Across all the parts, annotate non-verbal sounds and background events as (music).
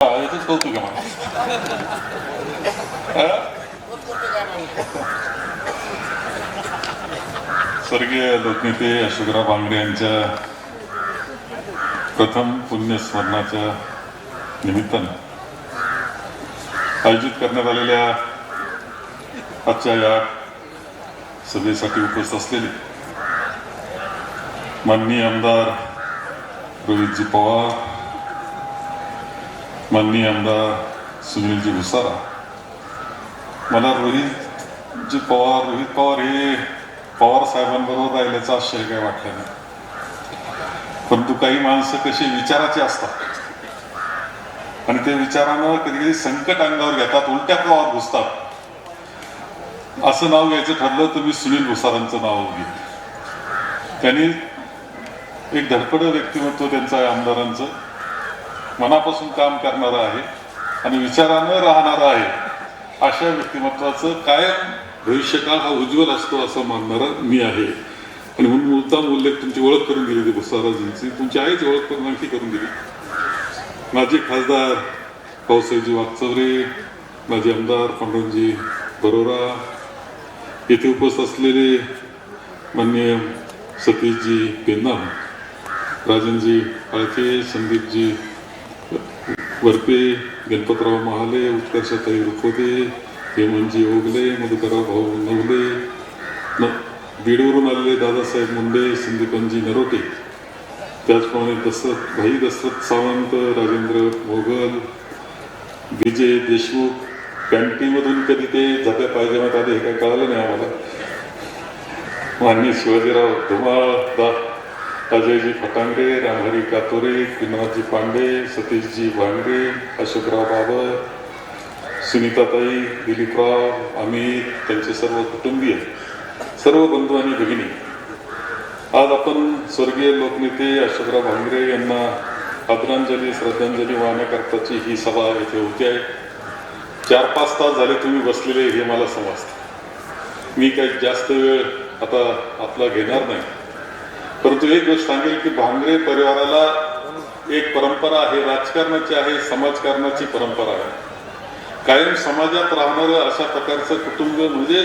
याचंच कौतुक आहे मला स्वर्गीय लोकनेते अशोकराव बांगडे यांच्या प्रथम पुण्यस्मरणाच्या निमित्तानं आयोजित करण्यात आलेल्या आजच्या या सभेसाठी उपस्थित असलेले माननीय आमदार रोहितजी पवार माननीय आमदार सुनीलजी भुसारा मला रोहितजी पवार रोहित पवार हे पवार साहेबांबरोबर राहिल्याचं आश्चर्य काय वाटलं नाही. परंतु काही माणसं कशी विचाराची असतात. आणि ते विचारानं कधी कधी संकट अंगावर घेतात उलट्या प्रवाहात घुसतात. असं नाव घ्यायचं ठरलं तर मी सुनील भुसारांचं नाव घेतलं त्यांनी एक धडपड व्यक्तिमत्व त्यांचं आहे आमदारांचं. मनापासून काम करणारं आहे आणि विचारानं राहणारं आहे अशा व्यक्तिमत्वाचं कायम भविष्यकाळ हा उज्ज्वल असतो असं मानणारा मी आहे. आणि म्हणून मुद्दाम उल्लेख तुमची ओळख करून दिली होती भुसाराजींची तुमची आईची ओळख करून आणखी करून दिली. माजी खासदार पावसाळीजी वागचौरे माजी आमदार पांडुरंगजी बरोरा येथे उपस्थित असलेले मान्य सतीशजी पेन्नाम राजनजी आळके संदीपजी वरपे गणपतराव महाले उत्कर्षताई रुखोदे हेमंतजी ओगले मधुकरराव भाऊ नवले. न बीडवरून आलेले दादासाहेब मुंडे संदीपनजी नरोटे. त्याचप्रमाणे दशरथ भाई दशरथ सावंत राजेंद्र मोगल विजय देशमुख कॅन्टीनमधून कधी ते जात्या पायजमात आले हे काय कळालं नाही आम्हाला. मान्य शिवाजीराव धुमाळ दा अजयजी फटांगे रामहरी कातोरे विनोदजी पांडे सतीशजी भांडे अशोकराव बाबर सुनीताताई दिलीपराव अमित त्यांचे सर्व कुटुंबीय सर्व बंधू आणि भगिनी. आज आपण स्वर्गीय लोकनेते अशोकराव भांगरे यांना आदरांजली श्रद्धांजली वाहण्याकरताची ही सभा येथे होती आहे. चार पाच तास झाले तुम्ही बसलेले हे मला समजतं. मी काही जास्त वेळ आता आपला घेणार नाही. परंतु एक गोष्ट सांगेल की भांगरे परिवाराला एक परंपरा आहे राजकारणाची आहे समाजकारणाची परंपरा आहे. कायम समाजात राहणारं अशा प्रकारचं कुटुंब म्हणजे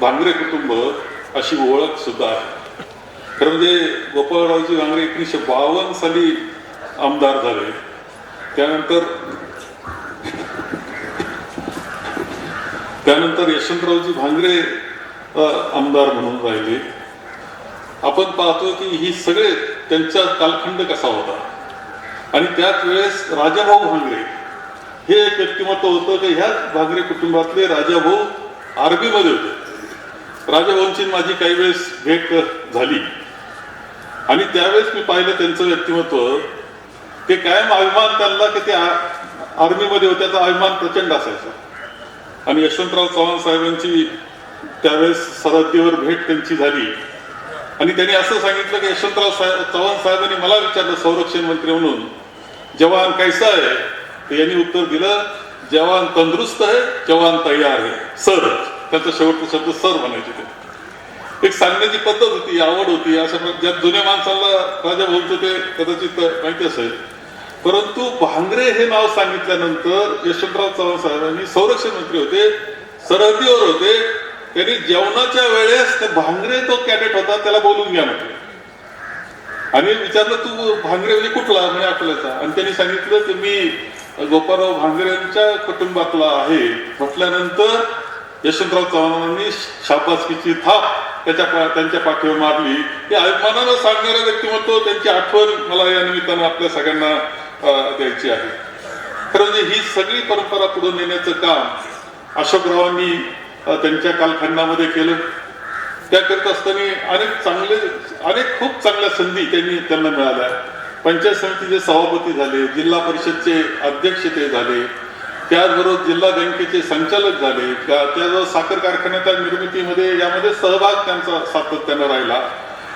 भांगरे कुटुंब अशी ओळख सुद्धा आहे. खरं म्हणजे गोपाळरावजी भांगरे एकोणीसशे बावन्न साली आमदार झाले. त्यानंतर त्यानंतर यशवंतरावजी भांगरे आमदार म्हणून राहिले. आपण पाहतो की ही सगळे त्यांचा कालखंड कसा होता? आणि त्याच वेळेस राजाभाऊ भांगरे हे एक व्यक्तिमत्व होतं की ह्याच भांगरे कुटुंबातले राजाभाऊ आर्मीमध्ये होते. राजाभाऊंची माझी काही वेळेस भेट झाली. आणि त्यावेळेस मी पाहिलं त्यांचं व्यक्तिमत्व ते कायम अभिमान त्यांना की ते आर्मीमध्ये होते त्याचा अभिमान प्रचंड असायचा. आणि यशवंतराव चव्हाण साहेबांची त्यावेळेस सरहद्दीवर भेट त्यांची झाली. आणि त्यांनी असं सांगितलं की यशवंतराव साहेब चव्हाण साहेबांनी मला विचारलं संरक्षण मंत्री म्हणून जवान कैसा आहे तर यांनी उत्तर दिलं जवान तंदुरुस्त आहे जवान तयार आहे सर. त्यांचा शेवटचा शब्द सर म्हणायचे ते. एक सांगण्याची पद्धत होती आवड होती अशा ज्या जुन्या माणसाला राजा बोलतो ते कदाचित माहिती असेल. परंतु भांगरे हे नाव सांगितल्यानंतर यशवंतराव चव्हाण साहेबांनी संरक्षण मंत्री होते सरहद्दीवर होते त्यांनी जेवणाच्या वेळेस ते भांगरे तो कॅडेट होता त्याला बोलून घ्या म्हटलं. आणि विचारलं तू भांगरे म्हणजे कुठला? म्हणजे आपल्याचा. आणि त्यांनी सांगितलं की मी गोपाळराव भांगरेंच्या कुटुंबातला आहे. म्हटल्यानंतर यशवंतराव चव्हाणांनी शाबासकीची थाप त्याच्या पा- त्यांच्या पाठीवर मारली. हे अभिमानानं सांगणारं व्यक्तिमत्व त्यांची आठवण मला या निमित्तानं आपल्या सगळ्यांना द्यायची आहे. खरं म्हणजे ही सगळी परंपरा पुढे नेण्याचं काम अशोकरावांनी त्यांच्या कालखंडामध्ये केलं. त्या करत असताना अनेक चांगले अनेक खूप चांगल्या संधी त्यांनी त्यांना मिळाल्या. पंचायत समितीचे सभापती झाले जिल्हा परिषदचे अध्यक्ष ते झाले. त्याचबरोबर जिल्हा बँकेचे संचालक झाले. त्या- त्याचबरोबर साखर कारखान्याच्या निर्मितीमध्ये यामध्ये सहभाग त्यांचा सातत्यानं राहिला.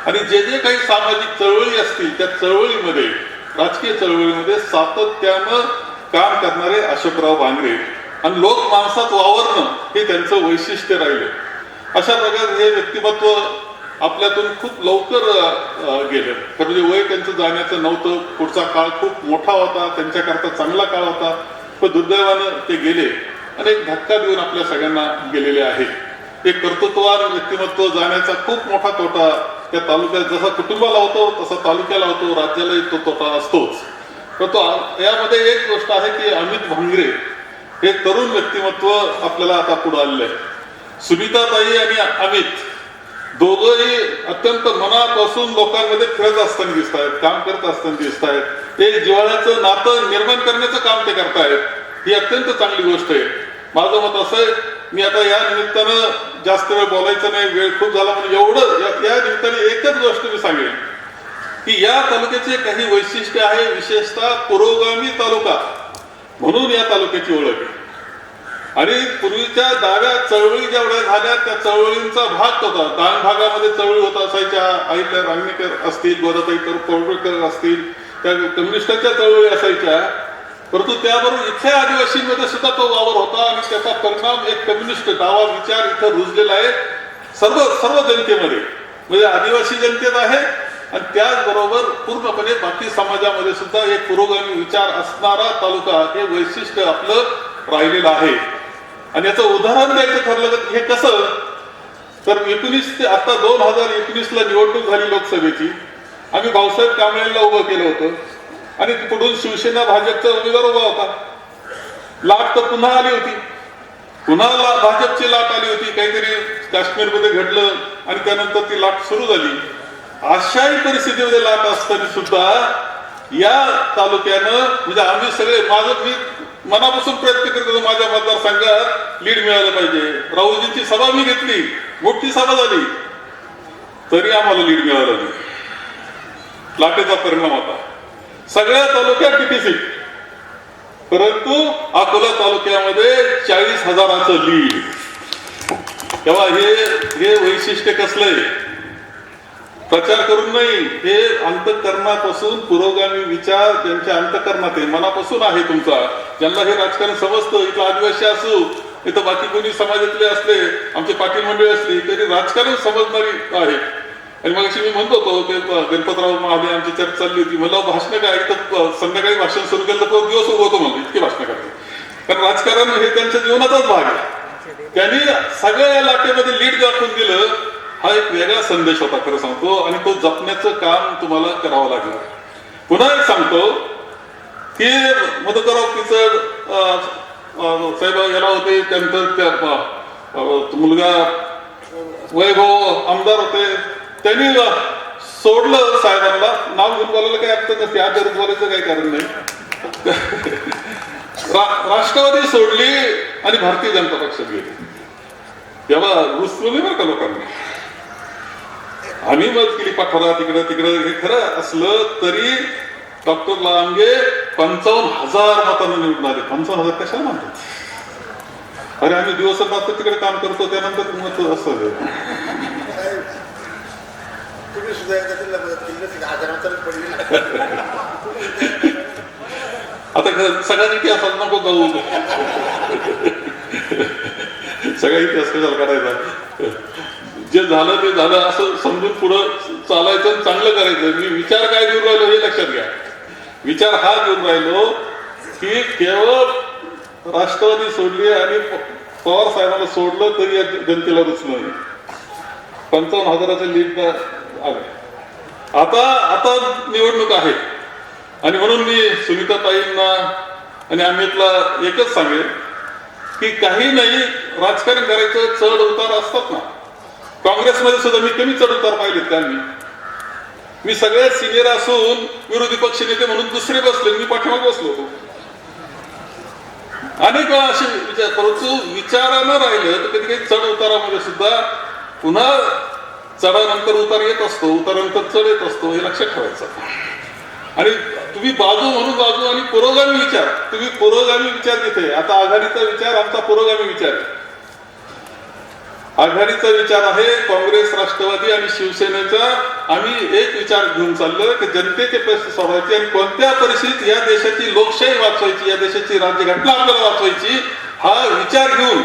आणि जे जे काही सामाजिक चळवळी असतील त्या चळवळीमध्ये राजकीय चळवळीमध्ये सातत्यानं काम करणारे अशोकराव भांगरे आणि लोक माणसात वावरणं हे त्यांचं वैशिष्ट्य राहिलं. अशा प्रकारे हे व्यक्तिमत्व आपल्यातून खूप लवकर गेलं गेले. खरं म्हणजे वय त्यांचं जाण्याचं नव्हतं. पुढचा काळ खूप मोठा होता. त्यांच्याकरता चांगला काळ होता. पण दुर्दैवानं ते गेले. आणि एक धक्का देऊन आपल्या सगळ्यांना गेलेले आहे. एक कर्तृत्ववार व्यक्तिमत्व जाण्याचा खूप मोठा तोटा त्या तालुक्यात जसा कुटुंबाला होतो तसा तालुक्याला होतो. राज्यालाही तो तोटा असतोच. तर तो यामध्ये एक गोष्ट आहे की अमित भांगरे हे तरुण व्यक्तिमत्व आपल्याला आता पुढे आलेलं आहे. सुनीताताई आणि अमित दोघंही अत्यंत मनापासून लोकांमध्ये फिरत असताना दिसत आहेत काम करत असताना दिसत आहेत. एक जिव्हाळ्याचं नातं निर्माण करण्याचं काम ते करतायत ही अत्यंत चांगली गोष्ट आहे. माझं मत असं आहे मी आता या निमित्तानं जास्त वेळ बोलायचं नाही वेळ खूप झाला म्हणून एवढं या- या निमित्ताने एकच गोष्ट मी सांगेन की या तालुक्याचे काही वैशिष्ट्य आहे विशेषतः पुरोगामी तालुका. म्हणून या तालुक्याची ओळख आहे. आणि पूर्वीच्या डाव्या चळवळी जेवढ्या झाल्या त्या चळवळींचा भाग होता. दान भागामध्ये चळवळी होत असायच्या. आईकर रांगणेकर असतील गोदाताईकर कोरडकर असतील त्या कम्युनिस्टांच्या चळवळी असायच्या. परंतु त्याबरोबर इथल्या आदिवासींमध्ये सुद्धा तो वावर होता आणि त्याचा परिणाम एक कम्युनिस्ट डावा विचार इथं रुजलेला आहे. सर्व सर्व जनतेमध्ये. म्हणजे आदिवासी जनतेत आहे आणि त्याचबरोबर पूर्णपणे बाकी समाजामध्ये सुद्धा एक पुरोगामी विचार असणारा तालुका हे वैशिष्ट्य आपलं राहिलेलं आहे. आणि याचं उदाहरण द्यायचं ठरलं तर हे कसं तर एकोणीस ते आता दोन हजार एकोणीस ला निवडणूक झाली लोकसभेची. आम्ही भाऊसाहेब कांबळेला उभं केलं होतं. आणि तिकडून शिवसेना भाजपचा उमेदवार उभा होता. लाट तर पुन्हा आली होती. पुन्हा ला- भाजपची लाट आली होती. काहीतरी काश्मीरमध्ये घडलं आणि त्यानंतर ती लाट सुरू झाली. अशाही परिस्थितीमध्ये लाट असताना सुद्धा या तालुक्यानं म्हणजे आम्ही सगळे माझं मी मनापासून प्रयत्न करतो माझ्या मतदारसंघात लीड मिळालं पाहिजे. राहुलजींची सभा मी घेतली. मोठी सभा झाली. तरी आम्हाला लीड मिळालं नाही. लाटेचा परिणाम होता. सगळ्या तालुक्यात डीटीसी परंतु अकोला तालुक्यामध्ये चाळीस हजाराचं लीड. तेव्हा हे हे वैशिष्ट्य कसलंय प्रचार करून नाही हे अंतकरणापासून पुरोगामी विचार त्यांच्या अंतकरणात आहे. मनापासून आहे तुमचा. ज्यांना हे राजकारण समजतं इथं आदिवासी असू इथं बाकी कोणी समाजातले असले आमचे पाटील मंडळी असली तरी राजकारण समजणारी आहे. आणि मग मी म्हणतो होतो ते गणपतराव महाले आमची चर्चा चालली होती. मला भाषण काय? इथं संध्याकाळी भाषण सुरू केलं तर दिवस उभं होतो म्हणलं इतके भाषण करते कारण राजकारण हे त्यांच्या जीवनाचाच भाग आहे. त्यांनी सगळ्या या लाटेमध्ये लीड दाखवून दिलं. हा एक वेगळा संदेश होता खरं सांगतो आणि तो जपण्याचं काम तुम्हाला करावं लागलं. पुन्हा एक सांगतो की मधुकरराव पिचड साहेब याला होते त्यानंतर त्या मुलगा वैभव आमदार होते. त्यांनी सोडलं साहेबांना. नाव घेऊन बोलायला काही अर्थ नसते या जरूर बोलायचं काही कारण नाही. (laughs) रा- राष्ट्रवादी सोडली आणि भारतीय जनता पक्षात गेली. तेव्हा रुसलं नाही बरं का लोकांनी? आम्ही मत केली पाठवला तिकडं तिकडं. हे खरं असलं तरी डॉक्टर लांगे पंचावन्न हजार मतांना निवडून आले. पंचावन्न हजार कशाला म्हणतात अरे आम्ही दिवस रात्र तिकडे काम करतो त्यानंतर मत असं तुम्ही सुद्धा मदत आता खरं सगळ्या इतिहासात नको जाऊ. सगळा इतिहास कशाला करायचा जे झालं ते झालं असं समजून पुढं चालायचं आणि चांगलं करायचं. मी विचार काय देऊन राहिलो हे लक्षात घ्या. विचार हा देऊन राहिलो की केवळ राष्ट्रवादी सोडली आणि पवार साहेबांना सोडलं तरी या जनतेला रुचलं नाही. पंचावन्न हजाराचं लीड आलं. आता आता निवडणूक आहे. आणि म्हणून मी सुनीताताईंना आणि अमितला एकच सांगेन की काही नाही राजकारण करायचं चढ उतार असतात ना. काँग्रेसमध्ये सुद्धा मी कमी चढ उतार पाहिलेत त्यांनी. मी सगळ्यात सिनियर असून विरोधी पक्ष नेते म्हणून दुसरे बसले मी पाठीमागे बसलो होतो. अनेक वेळा असे विचार परंतु विचारानं राहिलं तर कधी काही चढ उतारामध्ये सुद्धा पुन्हा चढानंतर उतार येत असतो उतारानंतर चढ येत असतो हे लक्षात ठेवायचं. आणि तुम्ही बाजू म्हणून बाजू आणि पुरोगामी विचार. तुम्ही पुरोगामी विचार तिथे. आता आघाडीचा विचार आमचा पुरोगामी विचार. आहे आघाडीचा विचार आहे काँग्रेस राष्ट्रवादी आणि शिवसेनेचा. आम्ही एक विचार घेऊन चाललो की जनतेचे प्रश्न सोडवायचे आणि कोणत्या परिस्थितीत या देशाची लोकशाही वाचवायची या देशाची राज्यघटना आपल्याला वाचवायची हा विचार घेऊन.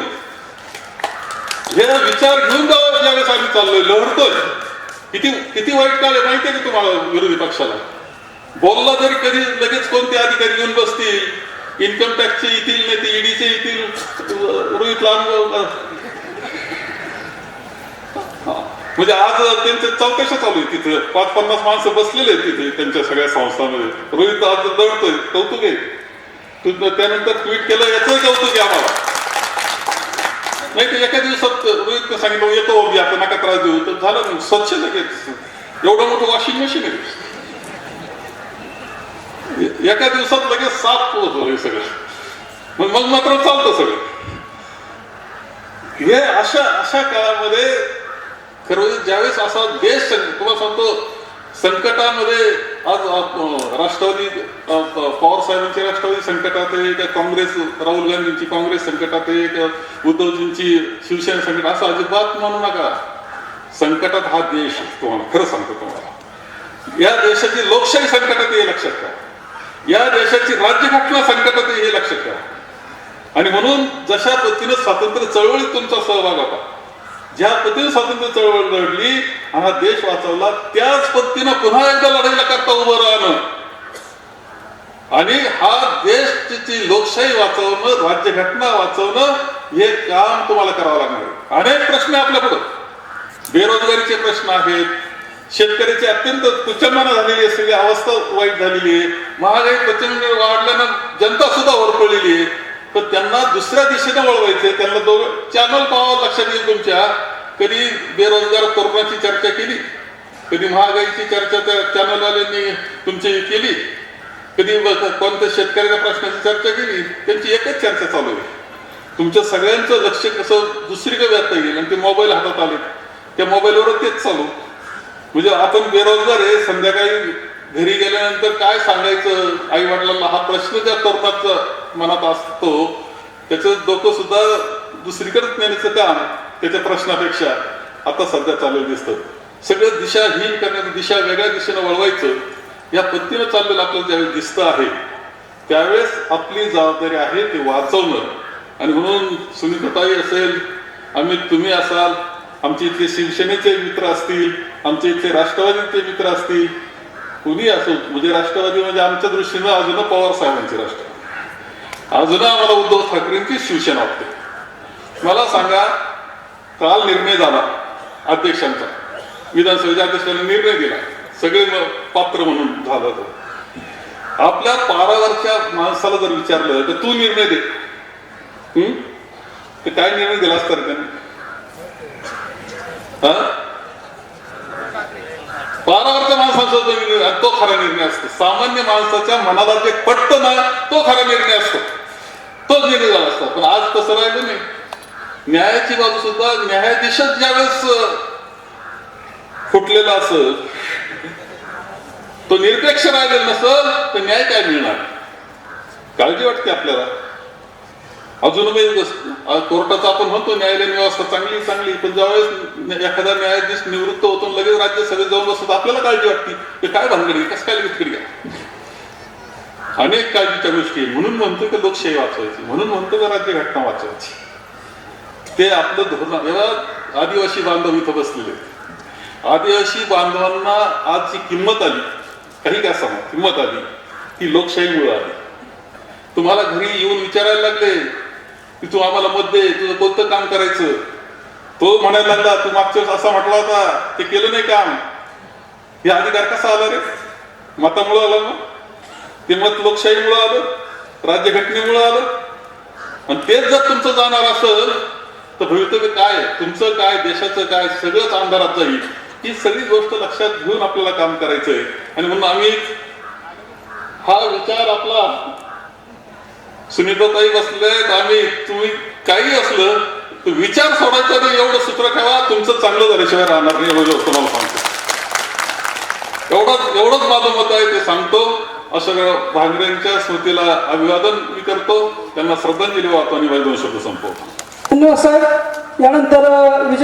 हे विचार घेऊन जावं ज्यावेळेस आम्ही चाललोय लढतोय. किती किती वाईट काळ आहे माहिती आहे का तुम्हाला विरोधी पक्षाला? बोलला जरी कधी लगेच कोणते अधिकारी घेऊन बसतील? इन्कम टॅक्सचे येतील नाही ते ईडीचे येतील रोहित लांब म्हणजे आज त्यांच्या चौकशा चालू आहे. तिथे पाच पन्नास माणसं बसलेले आहेत तिथे त्यांच्या सगळ्या संस्थांमध्ये. रोहित आज दळतोय कौतुक आहे. त्यानंतर ट्विट केलं याचं कौतुक आहे आम्हाला. नाही तर एका दिवसात रोहित सांगितलं येतो मी आता नका त्रास देऊ. तर झालं स्वच्छ लगेच. एवढं मोठं वॉशिंग मशीन आहे. एका दिवसात लगेच साफ होतं हे सगळं. मग मग मात्र चालतं सगळं. हे अशा अशा काळामध्ये खरं म्हणजे ज्यावेळेस असा देश तुम्हाला सांगतो संकटामध्ये आज राष्ट्रवादी पवार साहेबांची राष्ट्रवादी संकटात आहे का काँग्रेस राहुल गांधींची काँग्रेस संकटात आहे का उद्धवजींची शिवसेना संकट असं अजिबात म्हणू नका. संकटात हा देश तुम्हाला खरं सांगतो तुम्हाला. या देशाची लोकशाही संकटात हे लक्षात घ्या. या देशाची राज्यघटना संकटात हे लक्षात घ्या. आणि म्हणून जशा पद्धतीनं स्वातंत्र्य चळवळीत तुमचा सहभाग होता ज्या पद्धतीने स्वातंत्र्य चळवळ लढली आणि हा देश वाचवला त्याच पद्धतीनं पुन्हा एकदा लढायला करता उभं राहणं. आणि हा देशची लोकशाही वाचवणं राज्यघटना वाचवणं हे काम तुम्हाला करावं लागणार अनेक प्रश्न आहे आपल्या पुढं. बेरोजगारीचे प्रश्न आहेत. शेतकऱ्याची अत्यंत तुच्छमाना झालेली असलेली सगळी अवस्था वाईट झालेली आहे. महागाई प्रचंड वाढल्यानं जनता सुद्धा वरपडलेली आहे. पण त्यांना दुसऱ्या दिशेने वळवायचे त्यांना दोघं चॅनल पाहावं लक्षात येईल तुमच्या. कधी बेरोजगार तरुणाची चर्चा केली? कधी महागाईची चर्चा त्या चॅनलवाल्यांनी तुमची केली? कधी कोणत्या शेतकऱ्याच्या प्रश्नाची चर्चा केली? त्यांची एकच चर्चा चालू आहे. तुमच्या सगळ्यांचं लक्ष कसं दुसरीकडे व्यापता येईल आणि ते मोबाईल हातात आले त्या मोबाईलवर तेच चालू. म्हणजे आपण बेरोजगार आहे संध्याकाळी घरी गेल्यानंतर काय सांगायचं? आई वडिलांना हा प्रश्न त्या तरुणाचा मनात असतो त्याचं डोकं सुद्धा दुसरीकडे नेण्याचं काम त्याच्या प्रश्नापेक्षा आता सध्या चालू दिसतं. सगळं दिशाहीन करण्याचं दिशा वेगळ्या दिशेनं वळवायचं या पद्धतीनं चाललेलं आपल्याला ज्यावेळेस दिसतं आहे त्यावेळेस आपली जबाबदारी आहे ते वाचवणं. आणि म्हणून सुनीताताई असेल आम्ही तुम्ही असाल आमचे इथले शिवसेनेचे मित्र असतील आमचे इथले राष्ट्रवादीचे मित्र असतील कुणी असो म्हणजे राष्ट्रवादी म्हणजे आमच्या दृष्टीनं अजून पवार साहेबांची राष्ट्रवादी अजून आम्हाला उद्धव ठाकरेंची शिवसेना वाटते मला सांगा काल निर्णय झाला अध्यक्षांचा. विधानसभेच्या अध्यक्षांनी निर्णय दिला. सगळे पात्र म्हणून झालं तर आपल्या पारावरच्या माणसाला जर विचारलं तर तू निर्णय दे. हम्म तर काय निर्णय दिला असता त्याने? हा? पारावरच्या माणसाचा जो निर्णय तो खरा निर्णय असतो. सामान्य माणसाच्या मनाला जे पटतं ना तो खरा निर्णय असतो. तोच निर्णय झाला असतो. पण आज तसं राहिलं नाही. न्यायाची बाजू सुद्धा न्यायाधीशच ज्यावेळेस फुटलेला असेल तो निरपेक्ष राहिलेला नसल तर न्याय काय मिळणार? काळजी वाटते आपल्याला. अजूनही कोर्टाचा आपण म्हणतो न्यायालयीन व्यवस्था चांगली चांगली. पण ज्यावेळेस एखादा न्यायाधीश निवृत्त होतो आणि लगेच राज्यसभेत जाऊन बसत आपल्याला काळजी वाटते. की काय भानगडी कसं काय लगेच अनेक काळजीच्या गोष्टी म्हणून म्हणतो की लोकशाही वाचवायची? म्हणून म्हणतो की राज्यघटना वाचवायची? ते आपलं धोरण जेव्हा आदिवासी बांधव इथं बसलेले आदिवासी बांधवांना आज जी किंमत आली. काही का सांगा किंमत आली. ती लोकशाहीमुळे आली. तुम्हाला घरी येऊन विचारायला लागले की तू आम्हाला मत दे तुझं कोणतं काम करायचं? तो म्हणायला लागला तू मागच्या वेळेस असा म्हटला होता ते केलं नाही काम. हे अधिकार कसा आला रे? मतामुळं आला ना? ते मत लोकशाहीमुळं आलं राज्यघटनेमुळं आलं. आणि तेच जर तुमचं जाणार असेल तर भवितव्य काय? तुमचं काय? देशाचं काय? सगळंच अंधारात जाईल. ही सगळी गोष्ट लक्षात घेऊन आपल्याला काम करायचंय. आणि म्हणून आम्ही हा विचार आपला सुनीताताई बसले आम्ही तुम्ही काही असलं तर विचार सोडायचा नाही एवढं सूत्र ठेवा तुमचं चांगलं झाल्याशिवाय राहणार नाही एवढं तुम्हाला सांगतो. एवढंच एवढंच माझं मत आहे ते सांगतो. अशा भांगरेंच्या स्मृतीला अभिवादन मी करतो. त्यांना श्रद्धांजली वाहतो आणि माझे दोन शब्द संपवतो. धन्यवाद साहेब. यानंतर विजय